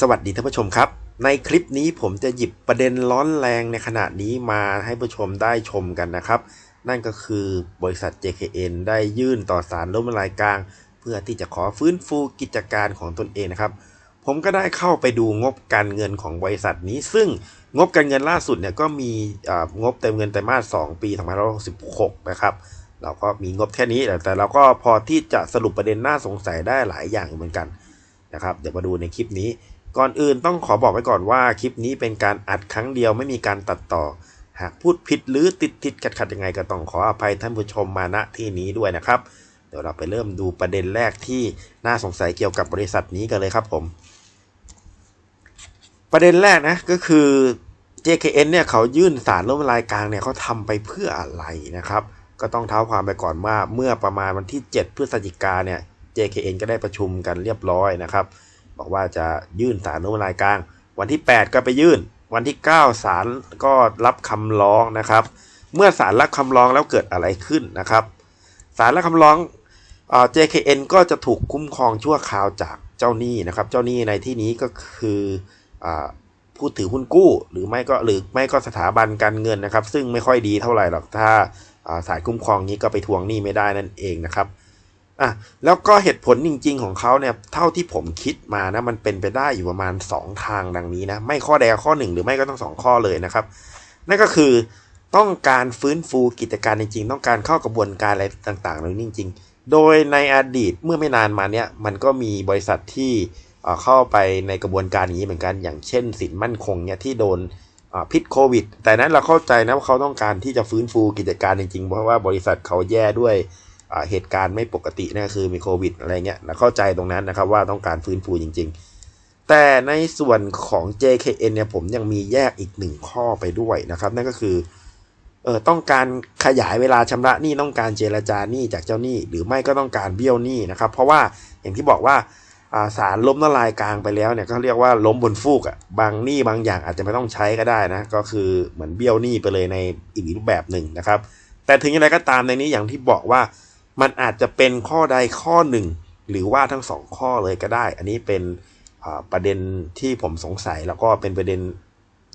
สวัสดีท่านผู้ชมครับ ในคลิปนี้ผมจะหยิบประเด็นร้อนแรงในขณะนี้มาให้ผู้ชมได้ชมกันนะครับ นั่นก็คือบริษัท JKN ได้ยื่นต่อศาลล้มละลายกลาง เพื่อที่จะขอฟื้นฟูกิจการของตนเองนะครับ ผมก็ได้เข้าไปดูงบการเงินของบริษัทนี้ ซึ่งงบการเงินล่าสุดเนี่ยก็มีอ่างบเต็มเงินไตรมาส2ปี2566นะครับเราก็มีงบแค่นี้แต่เราก็พอที่จะสรุปประเด็นน่าสงสัยได้หลายอย่างเหมือนกันนะครับ เดี๋ยวมาดูในคลิปนี้ ก่อนอื่นต้องขอบอกไว้ก่อนว่าคลิปนี้เป็นการอัดครั้งเดียวไม่มีการตัดต่อ หากพูดผิดหรือติดติดขัดขัดยังไงก็ต้องขออภัยท่านผู้ชมมาณที่นี้ด้วยนะครับ เดี๋ยวเราไปเริ่มดูประเด็นแรกที่น่าสงสัยเกี่ยวกับบริษัทนี้กันเลยครับผม ประเด็นแรกนะก็คือ JKN เนี่ยเขายื่นสารล้มละลายกลางเนี่ยเขาทำไปเพื่ออะไรนะครับ ก็ต้องเท้าความไปก่อนว่าเมื่อประมาณวันที่ 7 พฤศจิกาเนี่ย JKN ก็ได้ประชุมกันเรียบร้อยนะครับ บอกว่าจะยื่นสารล้มละลายกลาง วันที่ 8 ก็ไปยื่น วันที่ 9 ศาลก็รับคำร้องนะครับ เมื่อศาลรับคำร้องแล้วเกิดอะไรขึ้นนะครับศาลรับคำร้องเอ่อ JKN ก็จะถูกคุ้มครองชั่วคราวจากเจ้าหนี้นะครับ เจ้าหนี้ในที่นี้ก็คืออ่าผู้ถือหุ้นกู้ หรือไม่ก็หรือไม่ก็สถาบันการเงินนะครับ ซึ่งไม่ค่อยดีเท่าไหร่หรอกถ้าสายคุ้มครองนี้ก็ไปทวงหนี้ไม่ได้นั่นเองนะครับ อะแล้วก็เหตุผลจริง ๆ ของเขาเนี่ยเท่าที่ผมคิดมานะมันเป็นไปได้อยู่ประมาณ 2 ทางดังนี้นะไม่ข้อใดข้อหนึ่งหรือไม่ก็ต้องสองข้อเลยนะครับ นั่นก็คือต้องการฟื้นฟูกิจการจริง ๆ ต้องการเข้ากระบวนการอะไรต่างๆเหล่านี้จริง ๆ โดยในอดีตเมื่อไม่นานมาเนี่ยมันก็มีบริษัทที่เข้าไปในกระบวนการนี้เหมือนกันอย่างเช่น สินมั่นคงเนี่ยที่โดนพิษโควิด แต่นั้นเราเข้าใจนะว่าเขาต้องการที่จะฟื้นฟูกิจการจริงๆ เพราะว่าบริษัทเขาแย่ด้วย เหตุการณ์ไม่ปกตินะคือมีโควิดอะไรเงี้ยเราเข้าใจตรงนั้นนะครับว่าต้องการฟื้นฟูจริง ๆ แต่ในส่วนของ JKN เนี่ยผมยังมีแยกอีกหนึ่งข้อไปด้วยนะครับ นั่นก็คือเออต้องการขยายเวลาชำระหนี้ต้องการเจรจาหนี้จากเจ้าหนี้ หรือไม่ก็ต้องการเบี้ยวหนี้นะครับ เพราะว่าอย่างที่บอกว่าอ่าศาลล้มละลายกลางไปแล้วเนี่ยก็เรียกว่าล้มบนฟูกอะ่ะบางหนี้บางอย่างอาจจะไม่ต้องใช้ก็ได้นะก็คือเหมือนเบี้ยวหนี้ไปเลยในอีกรูปแบบหนึ่งนะครับ แต่ถึงอย่างไรก็ตามในนี้อย่างที่บอกว่า มันอาจจะเป็นข้อใดข้อหนึ่ง หรือว่าทั้งสองข้อเลยก็ได้ อันนี้เป็นประเด็นที่ผมสงสัยแล้วก็เป็นประเด็น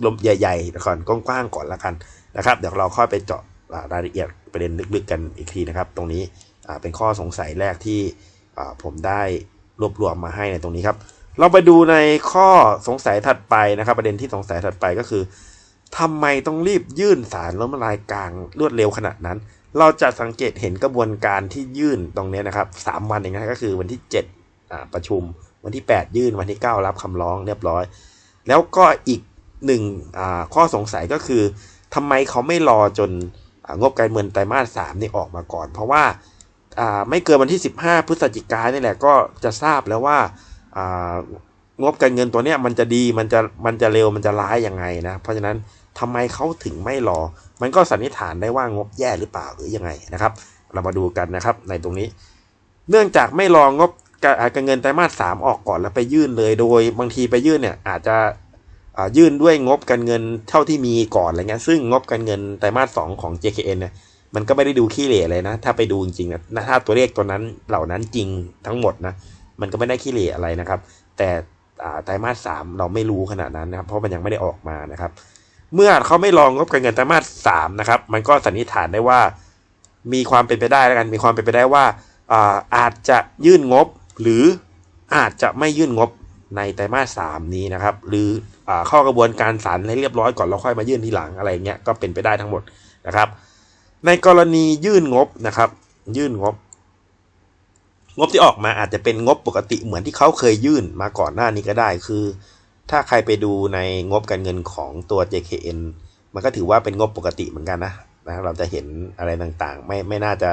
ลมใหญ่ๆก่อนกว้างๆก่อนละกันนะครับ เดี๋ยวเราค่อยไปเจาะรายละเอียดประเด็นลึกๆกันอีกทีนะครับ ตรงนี้เป็นข้อสงสัยแรกที่ผมได้รวบรวมมาให้ในตรงนี้ครับ เราไปดูในข้อสงสัยถัดไปนะครับ ประเด็นที่สงสัยถัดไปก็คือทำไมต้องรีบยื่นสารล้มละลายกลางรวดเร็วขนาดนั้น เราจะสังเกตเห็นกระบวนการที่ยื่นตรงนี้นะครับสามวันเองนะก็คือวันที่7อ่าประชุม วันที่ 8 ยื่นวันที่ 9 รับคำร้องเรียบร้อย แล้วก็อีกหนึ่งอ่าข้อสงสัยก็คือทำไมเขาไม่รอจนองบการเงินไตรมาสสามนี่ออกมาก่อน เพราะว่าไม่เกินวันที่ 15 พฤศจิกายนนี่แหละก็จะทราบแล้วว่าอ่างบการเงินตัวเนี้ยมันจะดีมันจะมันจะเร็วมันจะร้ายยังไงนะ เพราะฉะนั้น ทำไมเขาถึงไม่รอ มันก็สันนิษฐานได้ว่างบแย่หรือเปล่าหรือยังไงนะครับ เรามาดูกันนะครับในตรงนี้ เนื่องจากไม่รองบการเงินไตรมาสสามออกก่อนแล้วไปยื่นเลย โดยบางทีไปยื่นเนี่ยอาจจะยื่นด้วยงบการเงินเท่าที่มีก่อนอะไรเงี้ย ซึ่งงบการเงินไตรมาสสองของ JKN เนี่ยมันก็ไม่ได้ดูขี้เหร่เลยนะ ถ้าไปดูจริงๆนะถ้าตัวเลขตัวนั้นเหล่านั้นจริงทั้งหมดนะ มันก็ไม่ได้ขี้เหร่อะไรนะครับ แต่ไตรมาสสามเราไม่รู้ขนาดนั้นนะครับ เพราะมันยังไม่ได้ออกมานะครับ เมื่อเขาไม่รองงบการเงินไตรมาสสามนะครับ มันก็สันนิษฐานได้ว่า มีความเป็นไปได้แล้วกัน มีความเป็นไปได้ว่าอาอาจจะยื่นงบ หรืออาจจะไม่ยื่นงบในไตรมาสสามนี้นะครับ หรืออเข้ากระบวนการศาลให้เรียบร้อยก่อนแล้วค่อยมายื่นทีหลังอะไรเงี้ยก็เป็นไปได้ทั้งหมดนะครับ ในกรณียื่นงบนะครับ ยื่นงบ งบที่ออกมาอาจจะเป็นงบปกติเหมือนที่เขาเคยยื่นมาก่อนหน้านี้ก็ได้คือ ถ้าใครไปดูในงบการเงินของตัว JKN มันก็ถือว่าเป็นงบปกติเหมือนกันนะนะเราจะเห็นอะไรต่างๆ ไม่ไม่น่าจะ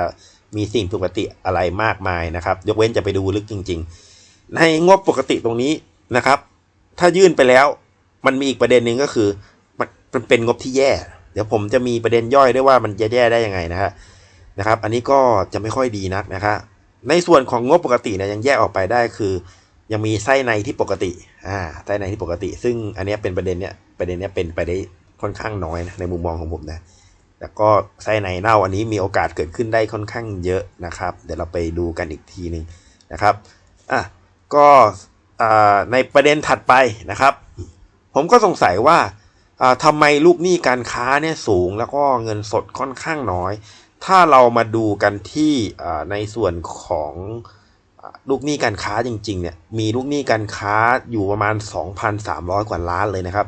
มีสิ่งผิดปกติอะไรมากมายนะครับ ยกเว้นจะไปดูลึกจริง ๆ ในงบปกติตรงนี้นะครับ ถ้ายื่นไปแล้วมันมีอีกประเด็นหนึ่งก็คือมันเป็นงบที่แย่ เดี๋ยวผมจะมีประเด็นย่อยด้วยว่ามันจะแย่ได้ยังไงนะฮะนะครับ อันนี้ก็จะไม่ค่อยดีนักนะครับในส่วนของงบปกติเนี่ยยังแยกออกไปได้คือ ยังมีไส้ในที่ปกติ อ่า ไส้ในที่ปกติ ซึ่งอันนี้เป็นประเด็นเนี้ย ประเด็นเนี้ยเป็นไปได้ค่อนข้างน้อยนะในมุมมองของผมนะ แล้วก็ไส้ในเน่าอันนี้มีโอกาสเกิดขึ้นได้ค่อนข้างเยอะนะครับ เดี๋ยวเราไปดูกันอีกทีหนึ่งนะครับ อะ ก็อ่าในประเด็นถัดไปนะครับ ผมก็สงสัยว่าอ่าทำไมลูกหนี้การค้าเนี่ยสูงแล้วก็เงินสดค่อนข้างน้อย ถ้าเรามาดูกันที่อ่าในส่วนของ ลูกหนี้การค้าจริงๆเนี่ยมีลูกหนี้การค้าอยู่ประมาณ 2,300 กว่าล้านเลยนะครับ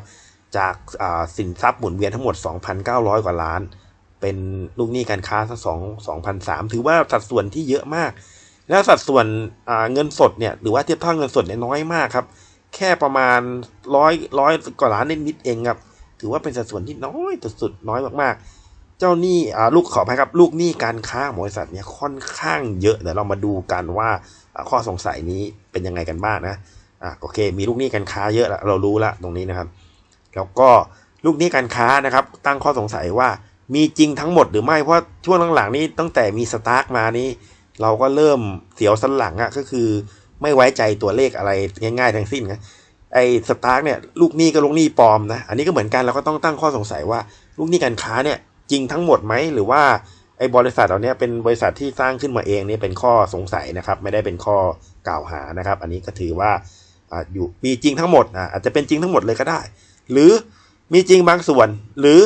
จากอ่าสินทรัพย์หมุนเวียนทั้งหมด 2,900 กว่าล้าน เป็นลูกหนี้การค้าสักสองสองพันสามถือว่าสัดส่วนที่เยอะมาก แล้วสัดส่วนอ่าเงินสดเนี่ยหรือว่าเทียบเท่าเงินสดเนี่ยน้อยมากครับ แค่ประมาณร้อยร้อยกว่าล้านนิดๆเองครับถือว่าเป็นสัดส่วนที่น้อยสุดๆน้อยมากๆเจ้าหนี้อ่าลูกขออภัยครับ ลูกหนี้การค้าของบริษัทเนี่ยค่อนข้างเยอะเดี๋ยวเรามาดูกันว่า ข้อสงสัยนี้เป็นยังไงกันบ้างนะอะโอเคมีลูกหนี้การค้าเยอะละเรารู้ละตรงนี้นะครับ แล้วก็ลูกหนี้การค้านะครับ ตั้งข้อสงสัยว่ามีจริงทั้งหมดหรือไม่เพราะช่วงหลังๆนี้ตั้งแต่มีสตาร์กมานี้ เราก็เริ่มเสียวสันหลังอะ่ะก็คือไม่ไว้ใจตัวเลขอะไรง่ายๆทั้งสิ้นนะไอ้สตาร์กเนี่ยลูกหนี้ก็ลูกหนี้ปลอมนะอันนี้ก็เหมือนกันเราก็ต้องตั้งข้อสงสัยว่า ลูกหนี้การค้าเนี่ยจริงทั้งหมดไหมหรือว่า ไอ้บริษัทเหล่านี้เป็นบริษัทที่สร้างขึ้นมาเองนี่เป็นข้อสงสัยนะครับ ไม่ได้เป็นข้อกล่าวหานะครับ อันนี้ก็ถือว่าออยู่มีจริงทั้งหมดอาจจะเป็นจริงทั้งหมดเลยก็ได้ หรือมีจริงบางส่วน หรือ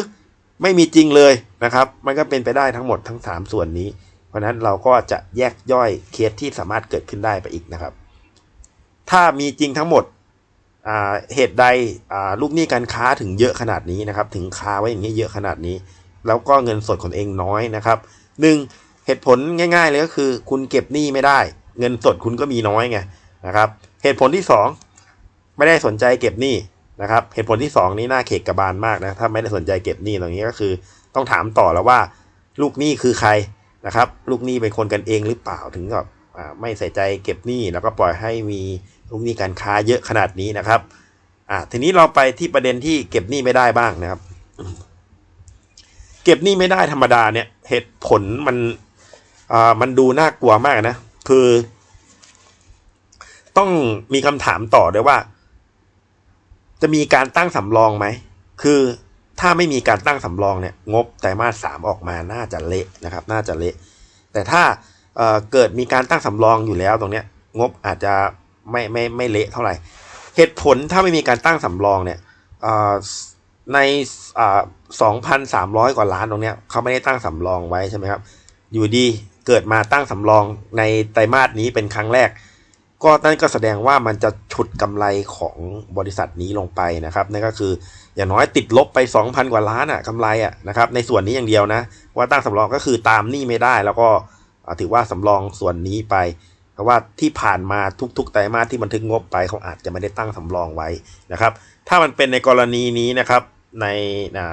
ไม่มีจริงเลยนะครับ มันก็เป็นไปได้ทั้งหมดทั้ง 3 ส่วนนี้ เพราะฉะนั้นเราก็จะแยกย่อยเคสที่สามารถเกิดขึ้นได้ไปอีกนะครับ ถ้ามีจริงทั้งหมดเหตุใดลูกหนี้การค้าถึงเยอะขนาดนี้นะครับ ถึงคาไว้อย่างนี้เยอะขนาดนี้ แล้วก็เงินสดของเองน้อยนะครับหนึ่งเหตุผลง่าย ๆ เลยก็คือ คุณเก็บหนี้ไม่ได้ เงินสดคุณก็มีน้อยไงนะครับ เหตุผลที่สองไม่ได้สนใจเก็บหนี้นะครับ เหตุผลที่สองนี้น่าเขกกระบาลมากนะถ้าไม่ได้สนใจเก็บหนี้ตรงนี้ก็คือ ต้องถามต่อแล้วว่า ลูกหนี้คือใครนะครับ ลูกหนี้เป็นคนกันเองหรือเปล่าถึงกับไม่ใส่ใจเก็บหนี้แล้วก็ปล่อยให้มีลูกหนี้การค้าเยอะขนาดนี้นะครับอ่าทีนี้เราไปที่ประเด็นที่เก็บหนี้ไม่ได้บ้างนะครับ เก็บหนี้ไม่ได้ธรรมดาเนี่ย เหตุผลมันอ่ามันดูน่ากลัวมากนะ คือ ต้องมีคำถามต่อด้วยว่า จะมีการตั้งสำรองไหม คือถ้าไม่มีการตั้งสำรองเนี่ย งบไตรมาสสามออกมาน่าจะเละนะครับ น่าจะเละ แต่ถ้าเเกิดมีการตั้งสำรองอยู่แล้วตรงเนี้ย งบอาจจะไม่ไม่ไม่เละเท่าไหร่ เหตุผลถ้าไม่มีการตั้งสำรองเนี่ยอ่อใน สองพันสามร้อยกว่าล้านตรงเนี้ยเขาไม่ได้ตั้งสำรองไว้ใช่ไหมครับ อยู่ดีเกิดมาตั้งสำรองในไตรมาสนี้เป็นครั้งแรก ก็นั่นก็แสดงว่ามันจะฉุดกำไรของบริษัทนี้ลงไปนะครับนั่นก็คืออย่างน้อยติดลบไป 2,000 กว่าล้านอะ่ะกำไรอะ่ะนะครับ ในส่วนนี้อย่างเดียวนะ ว่าตั้งสำรองก็คือตามหนี้ไม่ได้ แล้วก็ถือว่าสำรองส่วนนี้ไปเพราะว่าที่ผ่านมาทุกๆไตรมาสที่บันทึกงบไปเขาอาจจะไม่ได้ตั้งสำรองไว้นะครับ ถ้ามันเป็นในกรณีนี้นะครับ ใน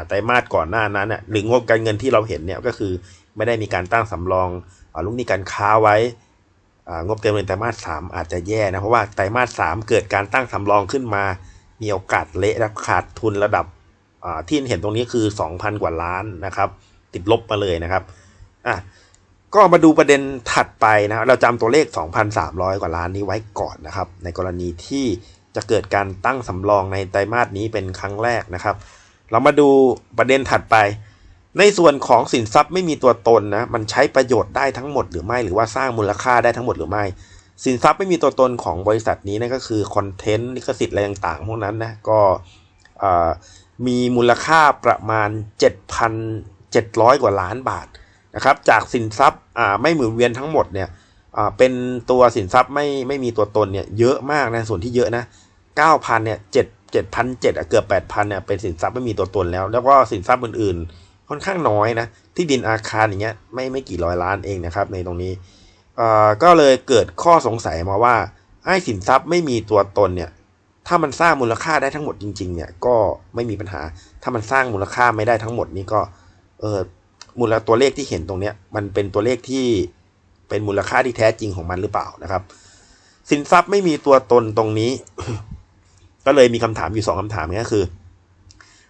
ไตรมาสก่อนหน้านั้นน่ะหรืองบการเงินที่เราเห็นเนี่ยก็คือไม่ได้มีการตั้งสำรองอลูกหนี้การค้าไว้งบการเงินไตรมาสสามอาจจะแย่นะเพราะว่าไตรมาสสามเกิดการตั้งสำรองขึ้นมา มีโอกาสเละและขาดทุนระดับที่เห็นตรงนี้คือ 2,000 กว่าล้านนะครับ ติดลบมาเลยนะครับอะก็มาดูประเด็นถัดไปนะครับเราจำตัวเลข 2,300 กว่าล้านนี้ไว้ก่อนนะครับ ในกรณีที่จะเกิดการตั้งสำรองในไตรมาสนี้เป็นครั้งแรกนะครับ เรามาดูประเด็นถัดไป ในส่วนของสินทรัพย์ไม่มีตัวตนนะ มันใช้ประโยชน์ได้ทั้งหมดหรือไม่ หรือว่าสร้างมูลค่าได้ทั้งหมดหรือไม่ สินทรัพย์ไม่มีตัวตนของบริษัทนี้นั่นก็คือคอนเทนต์ลิขสิทธิ์อะไรต่างๆพวกนั้นนะ ก็มีมูลค่าประมาณ 7,700 กว่าล้านบาทนะครับ จากสินทรัพย์ไม่หมุนเวียนทั้งหมดเนี่ยเป็นตัวสินทรัพย์ไม่ไม่มีตัวตนเนี่ยเยอะมากนะส่วนที่เยอะนะ9,000เนี่ย 7 7,700อะเกือบ8,000เนี่ยเป็นสินทรัพย์ไม่มีตัวตนแล้ว แล้วก็สินทรัพย์อื่นๆ ค่อนข้างน้อยนะ ที่ดินอาคารอย่างเงี้ยไม่ไม่กี่ร้อยล้านเองนะครับ ในตรงนี้เอ่อก็เลยเกิดข้อสงสัยมาว่าไอ้สินทรัพย์ไม่มีตัวตนเนี่ยถ้ามันสร้างมูลค่าได้ทั้งหมดจริง ๆ เนี่ยก็ไม่มีปัญหา ถ้ามันสร้างมูลค่าไม่ได้ทั้งหมดนี่ก็เออมูลตัวเลขที่เห็นตรงเนี้ยมันเป็นตัวเลขที่เป็นมูลค่าที่แท้จริงของมันหรือเปล่านะครับ สินทรัพย์ไม่มีตัวตนตรงนี้ ก็เลยมีคำถามอยู่สองคำถามก็คือ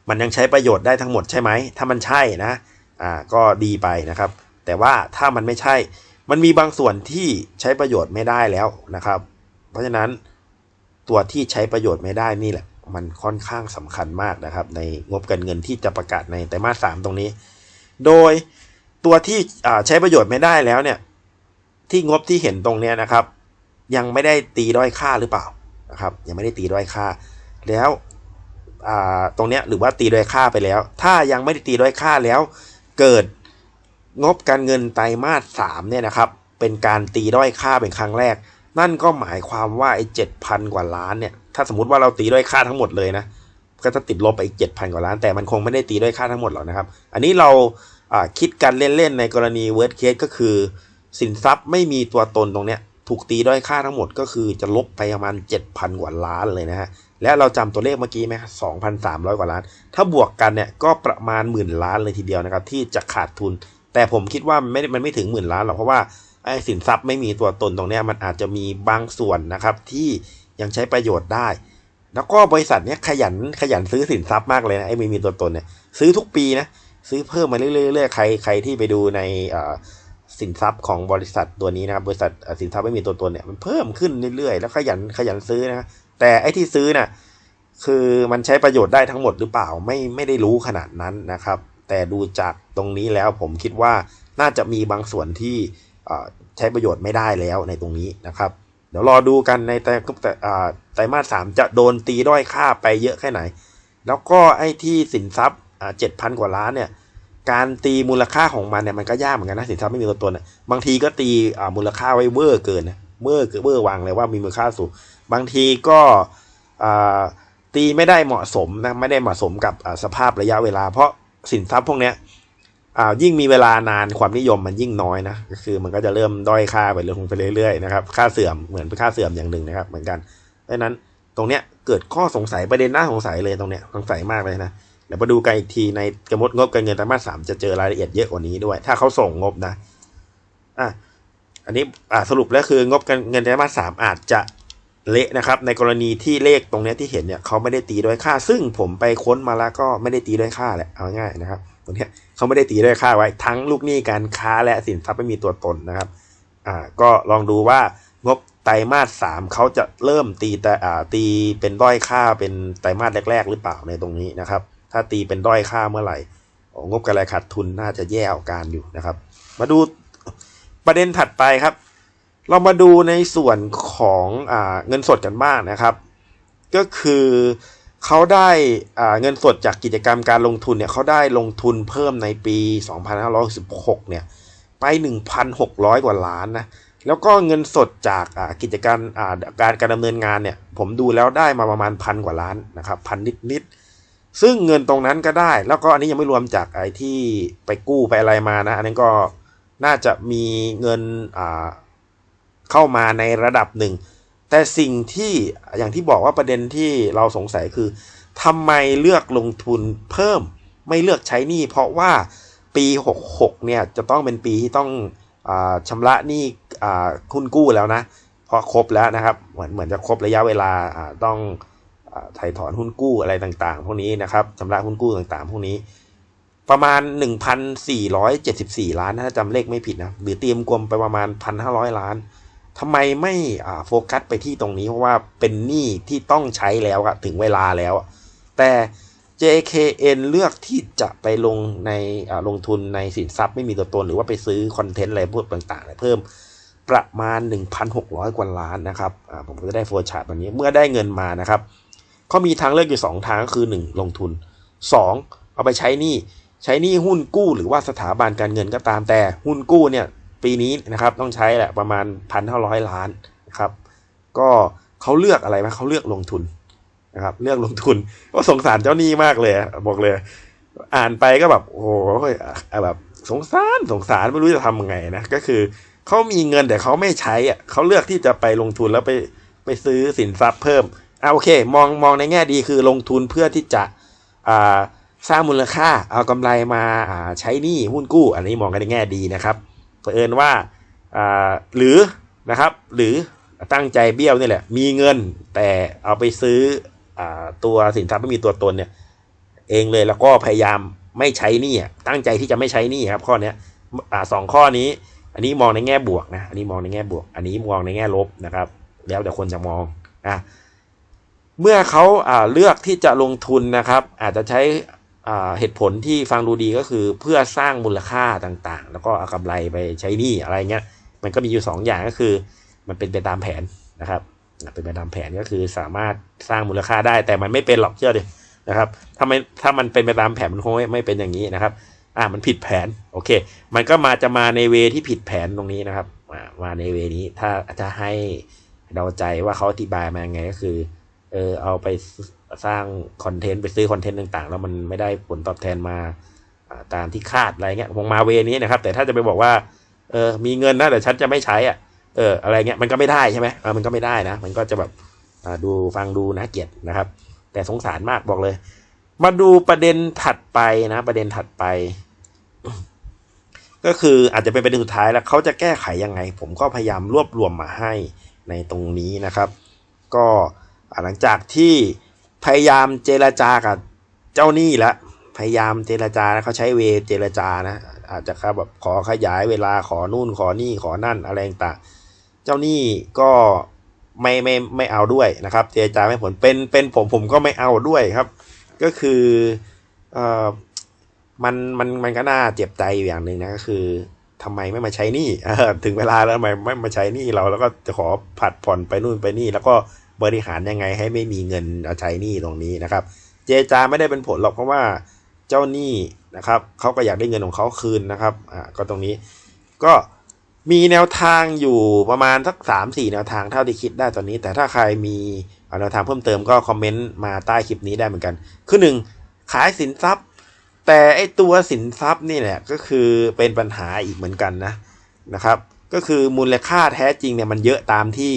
มันยังใช้ประโยชน์ได้ทั้งหมดใช่ไหม ถ้ามันใช่นะอ่าก็ดีไปนะครับ แต่ว่าถ้ามันไม่ใช่ มันมีบางส่วนที่ใช้ประโยชน์ไม่ได้แล้วนะครับ เพราะฉะนั้นตัวที่ใช้ประโยชน์ไม่ได้นี่แหละ มันค่อนข้างสำคัญมากนะครับ ในงบการเงินที่จะประกาศในไตรมาสสามตรงนี้ โดยตัวที่ใช้ประโยชน์ไม่ได้แล้วเนี่ยที่งบที่เห็นตรงเนี้ยนะครับ ยังไม่ได้ตีด้อยค่าหรือเปล่า นะครับยังไม่ได้ตีด้อยค่า แล้วตรงเนี้ยหรือว่าตีด้อยค่าไปแล้ว ถ้ายังไม่ได้ตีด้อยค่าแล้ว เกิดงบการเงินไตรมาสสามเนี่ยนะครับเป็นการตีด้อยค่าเป็นครั้งแรก นั่นก็หมายความว่าไอ้เจ็ดพันกว่าล้านเนี่ยถ้าสมมติว่าเราตีด้อยค่าทั้งหมดเลยนะก็จะติดลบไปอีกเจ็ดพันกว่าล้านแต่มันคงไม่ได้ตีด้วยค่าทั้งหมดหรอกนะครับ อันนี้เราคิดกันเล่นๆในกรณี worst case ก็คือ สินทรัพย์ไม่มีตัวตนตรงเนี้ย ถูกตีด้อยค่าทั้งหมดก็คือจะลบไปประมาณเจ็ดพันกว่าล้านเลยนะฮะ และเราจำตัวเลขเมื่อกี้ไหมสองพันสามร้อยกว่าล้าน ถ้าบวกกันเนี่ยก็ประมาณหมื่นล้านเลยทีเดียวนะครับ ที่จะขาดทุน แต่ผมคิดว่ามันไม่ได้มันไม่ถึงหมื่นล้านหรอกเพราะว่าไอ้สินทรัพย์ไม่มีตัวตนตรงนี้มันอาจจะมีบางส่วนนะครับที่ยังใช้ประโยชน์ได้ แล้วก็บริษัทเนี้ยขยันขยันซื้อสินทรัพย์มากเลยนะไอ้ไม่มีตัวตนเนี่ยซื้อทุกปีนะซื้อเพิ่มมาเรื่อยๆใครใครที่ไปดูในอ สินทรัพย์ของบริษัทตัวนี้นะครับบริษัทสินทรัพย์ไม่มีตัวตนเนี่ยมันเพิ่มขึ้นเรื่อยๆ แล้วขยันขยันซื้อนะแต่ไอ้ที่ซื้อน่ะคือมันใช้ประโยชน์ได้ทั้งหมดหรือเปล่าไม่ไม่ได้รู้ขนาดนั้นนะครับ แต่ดูจากตรงนี้แล้วผมคิดว่าน่าจะมีบางส่วนที่ใช้ประโยชน์ไม่ได้แล้วในตรงนี้นะครับ เดี๋ยวรอดูกันในไตรแต่ไตรมาสสามจะโดนตีด้อยค่าไปเยอะแค่ไหน แล้วก็ไอ้ที่สินทรัพย์เจ็ดพันกว่าล้านเนี่ย การตีมูลค่าของมันเนี่ยมันก็ยากเหมือนกันนะสินทรัพย์ไม่มีตัวตนนะบางทีก็ตีมูลค่าไว้เวอร์เกินนะเวอร์เกินเวอร์วางเลยว่ามีมูลค่าสูง บางทีก็ตีไม่ได้เหมาะสมนะไม่ได้เหมาะสมกับสภาพระยะเวลา เพราะสินทรัพย์พวกเนี้ยยิ่งมีเวลานานความนิยมมันยิ่งน้อยนะก็คือมันก็จะเริ่มด้อยค่าไปเรื่อยไปเรื่อยๆนะครับค่าเสื่อมเหมือนเป็นค่าเสื่อมอย่างหนึ่งนะครับ เหมือนกันดังนั้นตรงเนี้ยเกิดข้อสงสัยประเด็นน่าสงสัยเลยตรงเนี้ยสงสัยมากเลยนะ เดี๋ยวมาดูกันอีกทีในกระมดงบการเงินไตรมาสสามจะเจอรายละเอียดเยอะกว่านี้ด้วย ถ้าเขาส่งงบนะ อะ อันนี้อ่าสรุปแล้วคืองบการเงินไตรมาสสามอาจจะเละนะครับ ในกรณีที่เลขตรงนี้ที่เห็นเนี่ยเขาไม่ได้ตีด้วยค่า ซึ่งผมไปค้นมาแล้วก็ไม่ได้ตีด้วยค่าแหละเอาง่ายนะครับตรงนี้เขาไม่ได้ตีด้วยค่าไว้ ทั้งลูกหนี้การค้าและสินทรัพย์ไม่มีตัวตนนะครับ อ่า ก็ลองดูว่างบไตรมาสสามเขาจะเริ่มตีแต่อ่าตีเป็นด้อยค่าเป็นไตรมาสแรก ๆ หรือเปล่าในตรงนี้นะครับ ถ้าตีเป็นด้อยค่าเมื่อไหร่งบกำไรขาดทุนน่าจะแย่เอาการอยู่นะครับ มาดูประเด็นถัดไปครับ เรามาดูในส่วนของอเงินสดกันบ้างนะครับ ก็คือเขาได้เงินสดจากกิจกรรมการลงทุนเนี่ยเขาได้ลงทุนเพิ่มในปี 2516เนี่ยไป 1,600 กว่าล้านนะ แล้วก็เงินสดจากกิจการการการดำเนินงานเนี่ย ผมดูแล้วได้มาประมาณพันกว่าล้านนะครับพันนิดนิด ซึ่งเงินตรงนั้นก็ได้ แล้วก็อันนี้ยังไม่รวมจากไอ้ที่ไปกู้ไปอะไรมานะ อันนั้นก็น่าจะมีเงินเข้ามาในระดับหนึ่ง แต่สิ่งที่อย่างที่บอกว่าประเด็นที่เราสงสัยคือทำไมเลือกลงทุนเพิ่มไม่เลือกใช้หนี้เพราะว่าปี 66 เนี่ยจะต้องเป็นปีที่ต้องอชำระหนี้อ่คุณกู้แล้วนะ เพราะครบแล้วนะครับ เหมือนเหมือนจะครบระยะเวลาต้อง ถ่ายถอนหุ้นกู้อะไรต่างๆ พวกนี้นะครับชำระหุ้นกู้ต่างๆ พวกนี้ ประมาณ 1,474 ล้านถ้าจำเลขไม่ผิดนะหรือเตรียมกลมไปประมาณ 1,500 ล้านทำไมไม่โฟกัสไปที่ตรงนี้เพราะว่าเป็นหนี้ที่ต้องใช้แล้วถึงเวลาแล้ว แต่ JKN เลือกที่จะไปลงในลงทุนในสินทรัพย์ไม่มีตัวตน หรือว่าไปซื้อคอนเทนต์อะไรพวกต่างๆเพิ่มประมาณ 1,600 กว่าล้านนะครับผมก็จะได้โฟร์ชาร์ตวันนี้เมื่อได้เงินมานะครับ เขามีทางเลือกอยู่ 2 ทางก็คือ 1 ลงทุน 2 เอาไปใช้หนี้ใช้หนี้หุ้นกู้หรือว่าสถาบันการเงินก็ตามแต่หุ้นกู้เนี่ยปีนี้นะครับต้องใช้แหละประมาณพันห้าร้อยล้านนะครับก็เขาเลือกอะไรไหมเขาเลือกลงทุนนะครับเลือกลงทุนก็สงสารเจ้าหนี้มากเลยบอกเลย อ่านไปก็แบบโอ้โหแบบสงสารสงสารไม่รู้จะทำยังไงนะก็คือเขามีเงินแต่เขาไม่ใช้อะเขาเลือกที่จะไปลงทุนแล้วไปไปซื้อสินทรัพย์เพิ่ม อ่าโอเค มองมองในแง่ดีคือลงทุนเพื่อที่จะอ่าสร้างมูลค่าเอากำไรมาาใช้หนี้หุ้นกู้ อันนี้มองกันในแง่ดีนะครับเผอิญว่าาหรือนะครับหรือตั้งใจเบี้ยวนี่แหละ มีเงินแต่เอาไปซื้ออตัวสินทรัพย์ไม่มีตัวตนเนี่ยเองเลยแล้วก็พยายามไม่ใช้หนี้ตั้งใจที่จะไม่ใช้หนี้ครับข้อนี้อสองข้อนี้ อันนี้มองในแง่บวกนะอันนี้มองในแง่บวก อันนี้มองในแง่ลบนะครับ แล้วแต่คนจะมองอะ เมื่อเขาเลือกที่จะลงทุนนะครับ อาจจะใช้เหตุผลที่ฟังดูดีก็คือเพื่อสร้างมูลค่าต่างๆ แล้วก็เอากำไรไปใช้หนี้อะไรเงี้ย มันก็มีอยู่สองอย่างก็คือ มันเป็นไปตามแผนนะครับเป็นไปตามแผนก็คือสามารถสร้างมูลค่าได้แต่มันไม่เป็นหรอกเชื่อดินะครับถ้าไม่ถ้ามันเป็นไปตามแผนมันคงไม่ไม่เป็นอย่างนี้นะครับ อ่ามันผิดแผนโอเค มันก็มาจะมาในเวที่ผิดแผนตรงนี้นะครับมาในเวนี้ถ้าจะให้เดาใจว่าเขาอธิบายมายังไงก็คือ เออเอาไปสร้างคอนเทนต์ไปซื้อคอนเทนต์ต่างๆ แล้วมันไม่ได้ผลตอบแทนมาตามที่คาดอะไรเงี้ยคงมาเวนี้นะครับ แต่ถ้าจะไปบอกว่าเออมีเงินนะแต่ฉันจะไม่ใช้อะเอออะไรเงี้ยมันก็ไม่ได้ใช่ไหมเออมันก็ไม่ได้นะ มันก็จะแบบดูฟังดูนะเกลียดนะครับ แต่สงสารมากบอกเลย มาดูประเด็นถัดไปนะ ประเด็นถัดไป ก็คืออาจจะเป็นประเด็นสุดท้ายแล้วเขาจะแก้ไขยังไง ผมก็พยายามรวบรวมมาให้ในตรงนี้นะครับ ก็ หลังจากที่พยายามเจรจากับเจ้าหนี้แล้วพยายามเจรจานะเขาใช้เวเจรจานะอาจจะครับแบบขอขยายเวลาขอนู่นขอนี่ขอนั่นอะไรต่างเจ้าหนี้ก็ไม่ไม่ไม่เอาด้วยนะครับ เจรจาไม่ผลเป็นเป็นผมผมก็ไม่เอาด้วยครับ ก็คือเอ่อมันมันมันก็น่าเจ็บใจอยู่อย่างหนึ่งนะก็คือทำไมไม่มาใช้นี้เออถึงเวลาแล้วทำไมไม่มาใช้นี้เราแล้วก็จะขอผัดผ่อนไปนู่นไปนี่ แล้วก็ บริหารยังไงให้ไม่มีเงินเอาใช้หนี้ตรงนี้นะครับ เจจาไม่ได้เป็นผลหรอกเพราะว่าเจ้าหนี้นะครับเขาก็อยากได้เงินของเขาคืนนะครับอ่าก็ตรงนี้ก็มีแนวทางอยู่ประมาณสักสามสี่แนวทางเท่าที่คิดได้ตอนนี้ แต่ถ้าใครมีแนวทางเพิ่มเติมก็คอมเมนต์มาใต้คลิปนี้ได้เหมือนกัน คือหนึ่งขายสินทรัพย์ แต่ไอตัวสินทรัพย์นี่แหละก็คือเป็นปัญหาอีกเหมือนกันนะนะครับ ก็คือมูลค่าแท้จริงเนี่ยมันเยอะตามที่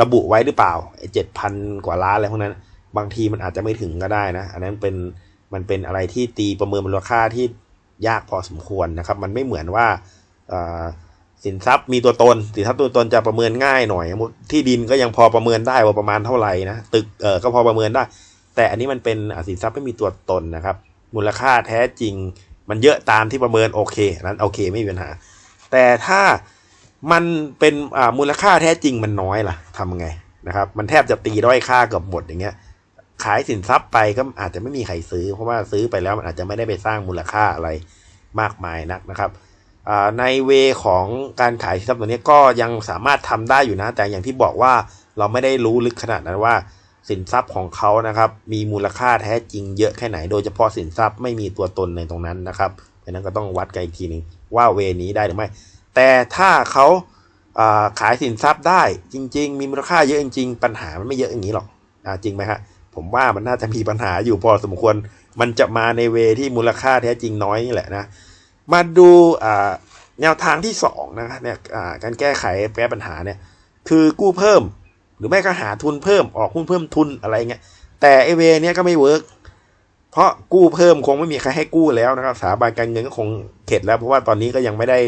ระบุไว้หรือเปล่าไอเจ็ดพันกว่าล้านอะไรพวกนั้น บางทีมันอาจจะไม่ถึงก็ได้นะ อันนั้นเป็นมันเป็นอะไรที่ตีประเมินมูลค่าที่ยากพอสมควรนะครับ มันไม่เหมือนว่าสินทรัพย์มีตัวตน สินทรัพย์ตัวตนจะประเมินง่ายหน่อย ที่ดินก็ยังพอประเมินได้ว่าประมาณเท่าไหร่นะ ตึกเออก็พอประเมินได้ แต่อันนี้มันเป็นสินทรัพย์ไม่มีตัวตนนะครับ มูลค่าแท้จริง มันเยอะตามที่ประเมินโอเคนั้นโอเคไม่มีปัญหา แต่ถ้า มันเป็นมูลค่าแท้จริงมันน้อยล่ะทำไงนะครับ มันแทบจะตีด้อยค่ากือบหมดอย่างเงี้ย ขายสินทรัพย์ไปก็อาจจะไม่มีใครซื้อ เพราะว่าซื้อไปแล้วมันอาจจะไม่ได้ไปสร้างมูลค่าอะไรมากมายนักนะครับในเวของการขายสินทรัพย์ตัวนี้ก็ยังสามารถทำได้อยู่นะ แต่อย่างที่บอกว่าเราไม่ได้รู้ลึกขนาดนั้นว่า สินทรัพย์ของเขานะครับ มีมูลค่าแท้จริงเยอะแค่ไหน โดยเฉพาะสินทรัพย์ไม่มีตัวตนในตรงนั้นนะครับดังนั้นก็ต้องวัดกันอีกทีหนึ่งว่าเวนี้ได้หรือไม่ แต่ถ้าเขาขายสินทรัพย์ได้จริง ๆ มีมูลค่าเยอะจริง ๆ ปัญหามันไม่เยอะอย่างนี้หรอกอจริงไหมฮะผมว่ามันน่าจะมีปัญหาอยู่พอสมควร มันจะมาในเวที่มูลค่าแท้จริงน้อยนี่แหละนะ มาดูแนวทางที่2นะเนี่ยการแก้ไขแก้ปัญหาเนี่ยคือกู้เพิ่ม หรือไม่ก็หาทุนเพิ่มออกหุ้นเพิ่มทุนอะไรเงี้ยแต่ไอเวเนี้ยก็ไม่เวิร์ก เพราะกู้เพิ่มคงไม่มีใครให้กู้แล้วนะครับสถาบันการเงินก็คงเข็ดแล้วเพราะว่าตอนนี้ก็ยังไม่ได้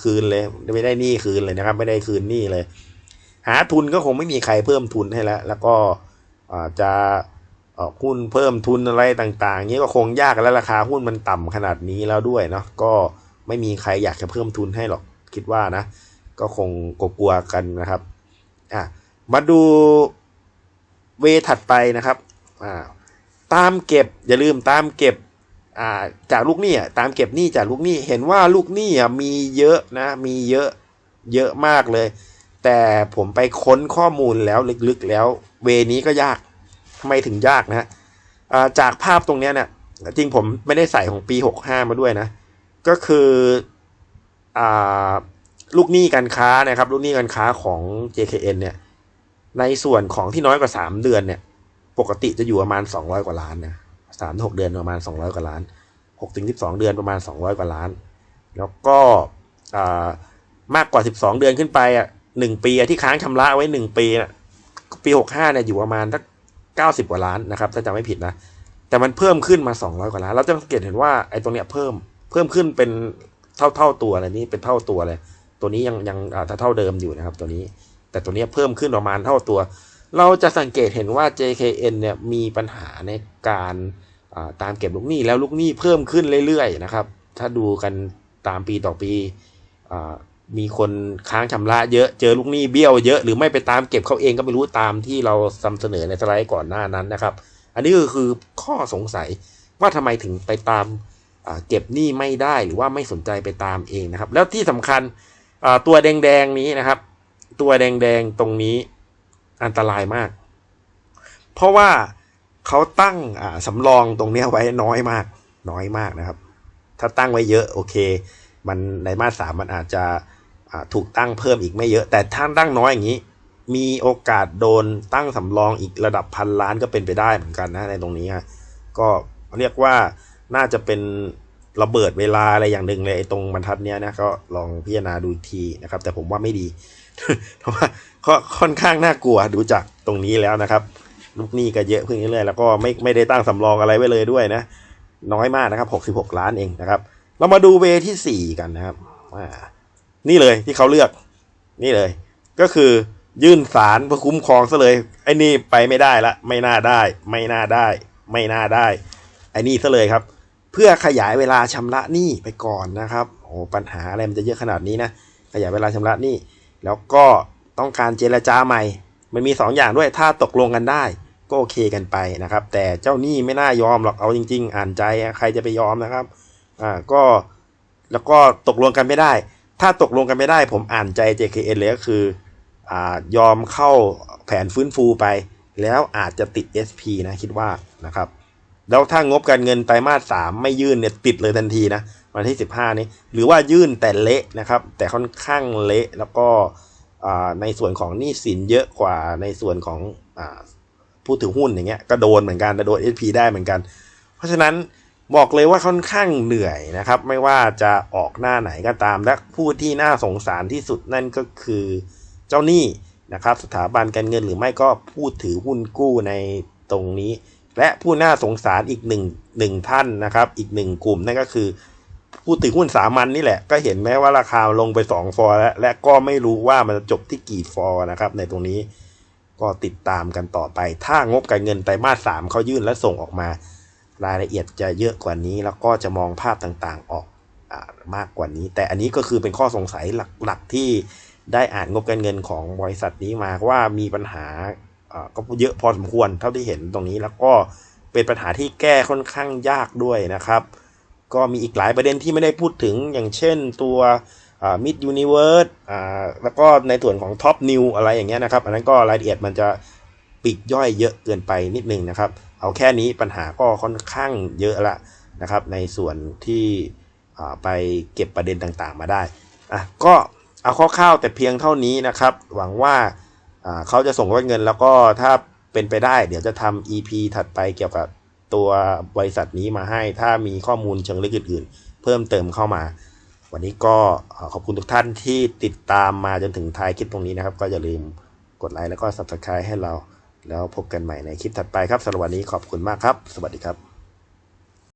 คืนเลยไม่ได้หนี้คืนเลยนะครับ ไม่ได้คืนหนี้เลย หาทุนก็คงไม่มีใครเพิ่มทุนให้แล้ว แล้วก็จะออกหุ้นเพิ่มทุนอะไรต่างๆนี้ก็คงยากแล้วราคาหุ้นมันต่ำขนาดนี้แล้วด้วยเนาะก็ไม่มีใครอยากจะเพิ่มทุนให้หรอกคิดว่านะ ก็คงกลัวกันนะครับอะมาดูเวถัดไปนะครับอ่า ตามเก็บอย่าลืมตามเก็บาจากลูกหนี้ตามเก็บหนี้จากลูกหนี้เห็นว่าลูกหนี้มีเยอะนะมีเยอะเยอะมากเลย แต่ผมไปค้นข้อมูลแล้วลึกๆแล้ว เวนี้ก็ยากทำไมถึงยากนะาจากภาพตรงนี้เนี่ยจริงผมไม่ได้ใส่ของปี 65 มาด้วยนะ ก็คืออลูกหนี้การค้านะครับ ลูกหนี้การค้าของ JKN เนี่ยในส่วนของที่น้อยกว่าสามเดือนเนี่ย ปกติจะอยู่ประมาณสองร้อยกว่าล้านนะสามหกเดือนประมาณสองร้อยกว่าล้านหกถึงสิบสองเดือนประมาณสองร้อยกว่าล้าน แล้วก็มากกว่าสิบสองเดือนขึ้นไปอะหนึ่งปีที่ค้างชำระไว้หนึ่งปีปีหกห้าเนี่ยอยู่ประมาณสักเก้าสิบกว่าล้านนะครับถ้าจำไม่ผิดนะแต่มันเพิ่มขึ้นมาสองร้อยกว่าล้านเราจะสังเกตเห็นว่าไอ้ตรงเนี้ยเพิ่มเพิ่มขึ้นเป็นเท่าเท่าตัวอะไรนี้เป็นเท่าตัวเลย ตัวนี้ยังยังเท่าเดิมอยู่นะครับ ตัวนี้ แต่ตัวนี้เพิ่มขึ้นประมาณเท่าตัว เราจะสังเกตเห็นว่า JKN เนี่ยมีปัญหาในการตามเก็บลูกหนี้แล้วลูกหนี้เพิ่มขึ้นเรื่อยๆนะครับ ถ้าดูกันตามปีต่อปีมีคนค้างชำระเยอะเจอลูกหนี้เบี้ยวเยอะหรือไม่ไปตามเก็บเขาเองก็ไม่รู้ตามที่เราํำเสนอในสไลด์ก่อนหน้านั้นนะครับ อันนี้ก็คือข้อสงสัยว่าทำไมถึงไปตามเก็บหนี้ไม่ได้หรือว่าไม่สนใจไปตามเองนะครับ แล้วที่สำคัญตัวแดงๆนี้นะครับ ตัวแดงๆตรงนี้ อันตรายมาก เพราะว่าเขาตั้งอ่าสำรองตรงเนี้ยไว้น้อยมาก น้อยมากนะครับ ถ้าตั้งไว้เยอะโอเค มันในมาตราสามมันอาจจะถูกตั้งเพิ่มอีกไม่เยอะ แต่ถ้าตั้งน้อยอย่างนี้ มีโอกาสโดนตั้งสำรองอีกระดับพันล้านก็เป็นไปได้เหมือนกันนะในตรงนี้ก็เรียกว่าน่าจะเป็นระเบิดเวลาอะไรอย่างหนึ่งเลยตรงบรรทัดเนี้ยนะก็ลองพิจารณาดูอีกทีนะครับ แต่ผมว่าไม่ดี เพราะว่าก็ค่อนข้างน่ากลัวดูจากตรงนี้แล้วนะครับ ลูกหนี้ก็เยอะขึ้นเรื่อยๆแล้วก็ไม่ไม่ได้ตั้งสำรองอะไรไว้เลยด้วยนะ น้อยมากนะครับ 66 ล้านเองนะครับ เรามาดูเวที่ 4 กันนะครับอ่านี่เลยที่เขาเลือก นี่เลย ก็คือยื่นศาลเพื่อคุ้มครองซะเลยไอ้นี่ไปไม่ได้ละไม่น่าได้ ไม่น่าได้ ไม่น่าได้ไอ้นี่ซะเลยครับ เพื่อขยายเวลาชำระหนี้ไปก่อนนะครับโอ้ปัญหาอะไรมันจะเยอะขนาดนี้นะขยายเวลาชำระหนี้ แล้วก็ต้องการเจรจาใหม่ มันมีสองอย่างด้วยถ้าตกลงกันได้ ก็โอเคกันไปนะครับ แต่เจ้าหนี้ไม่น่ายอมหรอกเอาจริง ๆ อ่านใจใครจะไปยอมนะครับอ่าก็แล้วก็ตกลงกันไม่ได้ ถ้าตกลงกันไม่ได้ ผมอ่านใจ JKN เลยก็คืออ่ายอมเข้าแผนฟื้นฟูไป แล้วอาจจะติด SP นะคิดว่านะครับแล้วถ้างบการเงินไตรมาสสามไม่ยื่นเนี่ยติดเลยทันทีนะ วันที่ 15 นี้ หรือว่ายื่นแต่เละนะครับ แต่ค่อนข้างเละแล้วก็ในส่วนของหนี้สินเยอะกว่าในส่วนของอผู้ถือหุ้นอย่างเงี้ยก็โดนเหมือนกันแต่โดน SP ได้เหมือนกัน เพราะฉะนั้นบอกเลยว่าค่อนข้างเหนื่อยนะครับ ไม่ว่าจะออกหน้าไหนก็ตาม และผู้ที่น่าสงสารที่สุดนั่นก็คือเจ้าหนี้นะครับ สถาบันการเงินหรือไม่ก็ผู้ถือหุ้นกู้ในตรงนี้ และผู้น่าสงสารอีกหนึ่งหนึ่งท่านนะครับ อีกหนึ่งกลุ่มนั่นก็คือ ผู้ถือหุ้นสามัญนนี่แหละก็เห็นแม้ว่าราคาลงไปสองฟอร์แล้ว และก็ไม่รู้ว่ามันจะจบที่กี่ฟอร์นะครับ ในตรงนี้ก็ติดตามกันต่อไป ถ้างบการเงินไตรมาสสามเขายื่นและส่งออกมา รายละเอียดจะเยอะกว่านี้ แล้วก็จะมองภาพต่างๆออกอมากกว่านี้ แต่อันนี้ก็คือเป็นข้อสงสัยหลักๆที่ได้อ่านงบการเงินของบริษัทนี้มาว่ามีปัญหาก็เยอะพอสมควรเท่าที่เห็นตรงนี้แล้วก็เป็นปัญหาที่แก้ค่อนข้างยากด้วยนะครับ ก็มีอีกหลายประเด็นที่ไม่ได้พูดถึงอย่างเช่นตัวมิดยูนิเวิร์สแล้วก็ในส่วนของท็อปนิวอะไรอย่างเงี้ยนะครับ อันนั้นก็รายละเอียดมันจะปลีกย่อยเยอะเกินไปนิดนึงนะครับ เอาแค่นี้ปัญหาก็ค่อนข้างเยอะละนะครับ ในส่วนที่ไปเก็บประเด็นต่างๆมาได้อะก็เอาคร่าวๆแต่เพียงเท่านี้นะครับ หวังว่าเขาจะส่งยอดเงินแล้วก็ถ้าเป็นไปได้ เดี๋ยวจะทำ EP ถัดไปเกี่ยวกับ ตัวบริษัทนี้มาให้ ถ้ามีข้อมูลเชิงลึกอื่นๆ เพิ่มเติมเข้ามา วันนี้ก็ขอบคุณทุกท่านที่ติดตามมาจนถึงท้ายคลิปตรงนี้นะครับ ก็อย่าลืมกดไลค์แล้วก็ subscribe ให้เรา แล้วพบกันใหม่ในคลิปถัดไปครับสำหรับวันนี้ขอบคุณมากครับ สวัสดีครับ